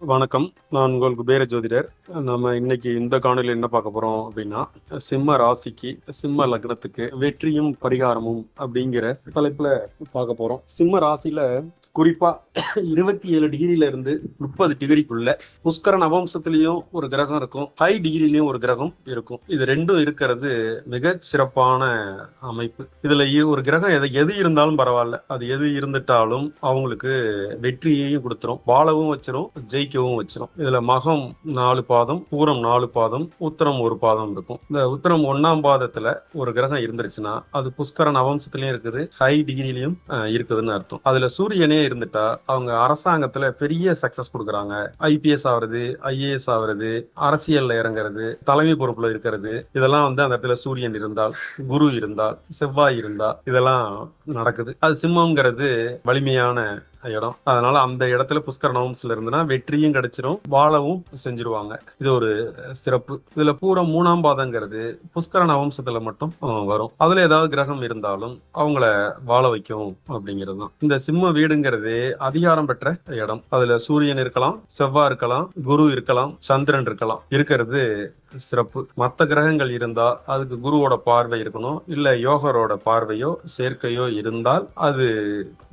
வணக்கம். நான் உங்கள் குபேர ஜோதிடர். நம்ம இன்னைக்கு இந்த காணொலியில் என்ன பார்க்க போறோம் அப்படின்னா சிம்ம ராசிக்கு சிம்ம லக்னத்துக்கு வெற்றியும் பரிகாரமும் அப்படிங்கிற தலைப்புல பார்க்க போறோம். சிம்ம ராசியில குறிப்பா இருபத்தி ஏழு டிகிரியில இருந்து முப்பது டிகிரிக்குள்ள புஷ்கர நவம்சத்திலையும் ஒரு கிரகம் இருக்கும். ஹை டிகிரிலையும் ஒரு கிரகம் இருக்கும். இது ரெண்டும் இருக்கிறது மிக சிறப்பான அமைப்பு. இதுல ஒரு கிரகம் எது எது இருந்தாலும் பரவாயில்ல. அது எது இருந்துட்டாலும் அவங்களுக்கு வெற்றியையும் கொடுத்துரும். வாழவும் வச்சிரும் ஜெயிக்கவும் வச்சிரும். இதுல மகம் நாலு பாதம் பூரம் நாலு பாதம் உத்தரம் ஒரு பாதம் இருக்கும். இந்த உத்தரம் ஒன்னாம் பாதத்துல ஒரு கிரகம் இருந்துருச்சுன்னா அது புஷ்கர நவம்சத்திலயும் இருக்குது ஹை டிகிரிலையும் இருக்குதுன்னு அர்த்தம். அதுல சூரியனே இருந்துட்டா அவங்க அரசாங்கத்துல பெரிய சக்சஸ் கொடுக்குறாங்க. ஐபிஎஸ் ஆகுறது ஐஏஎஸ் ஆகுறது அரசியல்ல இறங்குறது தலைமை பொறுப்புல இருக்கிறது இதெல்லாம் வந்து அந்த இடத்துல சூரியன் இருந்தால் குரு இருந்தால் செவ்வாய் இருந்தால் இதெல்லாம் நடக்குது. அது சிம்மம்ங்கிறது வலிமையான இடம். அதனால அந்த இடத்துல புஷ்கர நவம்ஸ்ல இருந்துன்னா வெற்றியும் கிடைச்சிரும் வாழவும் செஞ்சிருவாங்க. இது ஒரு சிறப்பு. இதுல பூரா மூணாம் பாதங்கிறது புஷ்கர நவம்சத்துல மட்டும் வரும். அதுல ஏதாவது கிரகம் இருந்தாலும் அவங்கள வாழ வைக்கும் அப்படிங்கிறது தான். இந்த சிம்ம வீடுங்கிறது அதிகாரம் பெற்ற இடம். அதுல சூரியன் இருக்கலாம் செவ்வாய் இருக்கலாம் குரு இருக்கலாம் சந்திரன் இருக்கலாம். இருக்கிறது சிறப்பு. மற்ற கிரகங்கள் இருந்தால் அதுக்கு குருவோட பார்வை இருக்கணும். இல்லை யோகரோட பார்வையோ சேர்க்கையோ இருந்தால் அது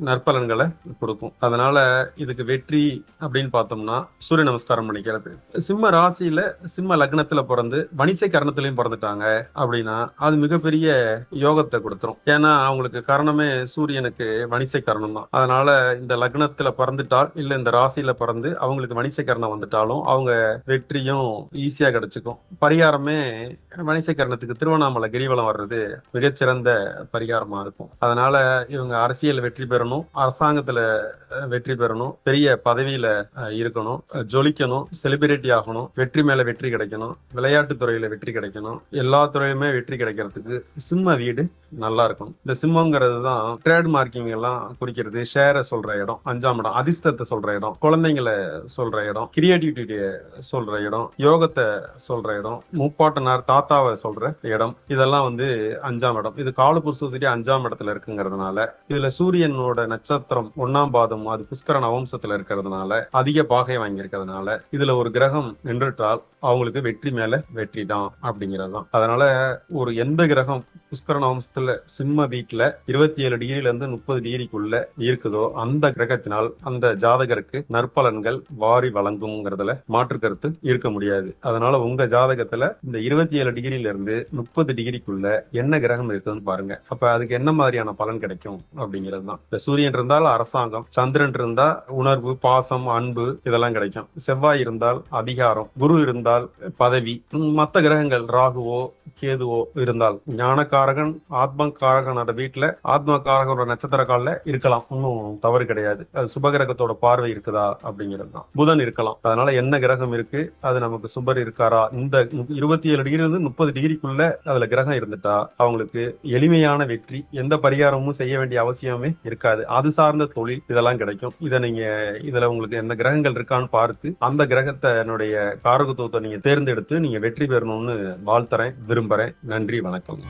நற்பலன்களை கொடுக்கும். அதனால இதுக்கு வெற்றி அப்படின்னு பார்த்தோம்னா சூரிய நமஸ்காரம் பண்ணிக்கிறது. சிம்ம ராசியில சிம்ம லக்னத்துல பிறந்து வணிசை கரணத்திலையும் பிறந்துட்டாங்க அப்படின்னா அது மிகப்பெரிய யோகத்தை கொடுத்துரும். ஏன்னா அவங்களுக்கு கரணமே சூரியனுக்கு வணிசை கரணம் தான். அதனால இந்த லக்னத்துல பிறந்துட்டால் இல்லை இந்த ராசியில பிறந்து அவங்களுக்கு வணிசை கரணம் வந்துட்டாலும் அவங்க வெற்றியும் ஈஸியா கிடைச்சிக்கும். பரிகாரமே மணிசக்கரணத்துக்கு திருவண்ணாமலை கிரிவலம் வர்றது மிகச்சிறந்த பரிகாரமா இருக்கும். அதனால இவங்க அரசியல் வெற்றி பெறணும் அரசாங்கத்துல வெற்றி பெறணும் பெரிய பதவியில இருக்கணும் ஜொலிக்கணும் செலிபிரிட்டி ஆகணும் வெற்றி மேல வெற்றி கிடைக்கணும் விளையாட்டு துறையில வெற்றி கிடைக்கணும் எல்லா துறையுமே வெற்றி கிடைக்கிறதுக்கு சிம்ம வீடு நல்லா இருக்கணும் இந்த சிம்மங்கிறது தான் ட்ரேட் மார்க்கிங் எல்லாம் குறிக்கிறது ஷேரை சொல்ற இடம் அஞ்சாம் இடம் அதிர்ஷ்டத்தை சொல்ற இடம் குழந்தைங்களை சொல்ற இடம் கிரியேட்டிவிட்டிய சொல்ற இடம் யோகத்தை சொல்ற இடம் முப்பாட்டனார் தாத்தாவை சொல்ற இடம் இதெல்லாம் வந்து அஞ்சாம் இடம். இது காலபுருஷத்துடைய அஞ்சாம் இடத்துல இருக்குங்கிறதுனால இதுல சூரியனோட நட்சத்திரம் ஒன்னாம் பாதம் அது புஷ்கர நவம்சத்துல இருக்கிறதுனால அதிக பாகை வாங்கியிருக்கிறதுனால இதுல ஒரு கிரகம் நின்றுட்டால் அவங்களுக்கு வெற்றி மேல வெற்றி தான் அப்படிங்கிறது தான் அதனால ஒரு எந்த கிரகம் புஷ்கர நவம்சத்துல சிம்ம வீட்டுல இருபத்தி ஏழு டிகிரில இருந்து முப்பது டிகிரிக்குள்ள இருக்குதோ அந்த கிரகத்தினால் அந்த ஜாதகருக்கு நற்பலன்கள் வாரி வழங்கும்ங்கிறதுல மாற்று கருத்து இருக்க முடியாது. அதனால உங்க ஜாதகத்துல இந்த இருபத்தி ஏழு டிகிரில இருந்து முப்பது டிகிரிக்குள்ள என்ன கிரகம் இருக்குதுன்னு பாருங்க. அப்ப அதுக்கு என்ன மாதிரியான பலன் கிடைக்கும் அப்படிங்கிறது தான் இந்த சூரியன் இருந்தால் அரசாங்கம் சந்திரன் இருந்தா உணர்வு பாசம் அன்பு இதெல்லாம் கிடைக்கும். செவ்வாய் இருந்தால் அதிகாரம் குரு இருந்தால் பதவி. மற்ற கிரகங்கள் ராகுவோ கேதுவோ இருந்தால் ஞானக்காரகன் ஆத்மகாரகனோட வீட்டுல ஆத்மகாரகனோட நட்சத்திர காலில் இருக்கலாம். ஒன்றும் தவறு கிடையாது. அது சுபகிரகத்தோட பார்வை இருக்குதா? அப்படிங்கிறது தான் புதன் இருக்கலாம். அதனால என்ன கிரகம் இருக்கு? அது நமக்கு சுபர் இருக்காரா? இந்த இருபத்தி ஏழு டிகிரி இருந்து முப்பது டிகிரிக்குள்ள அதுல கிரகம் இருந்துட்டா அவங்களுக்கு எளிமையான வெற்றி. எந்த பரிகாரமும் செய்ய வேண்டிய அவசியமே இருக்காது. அது சார்ந்த தொழில் இதெல்லாம் கிடைக்கும். இதை நீங்க இதுல உங்களுக்கு எந்த கிரகங்கள் இருக்கான்னு பார்த்து அந்த கிரகத்தினுடைய காரகத்துவத்தை நீங்க தேர்ந்தெடுத்து நீங்க வெற்றி பெறணும்னு வாழ்த்துறேன் விரும்புறேன். நன்றி வணக்கம்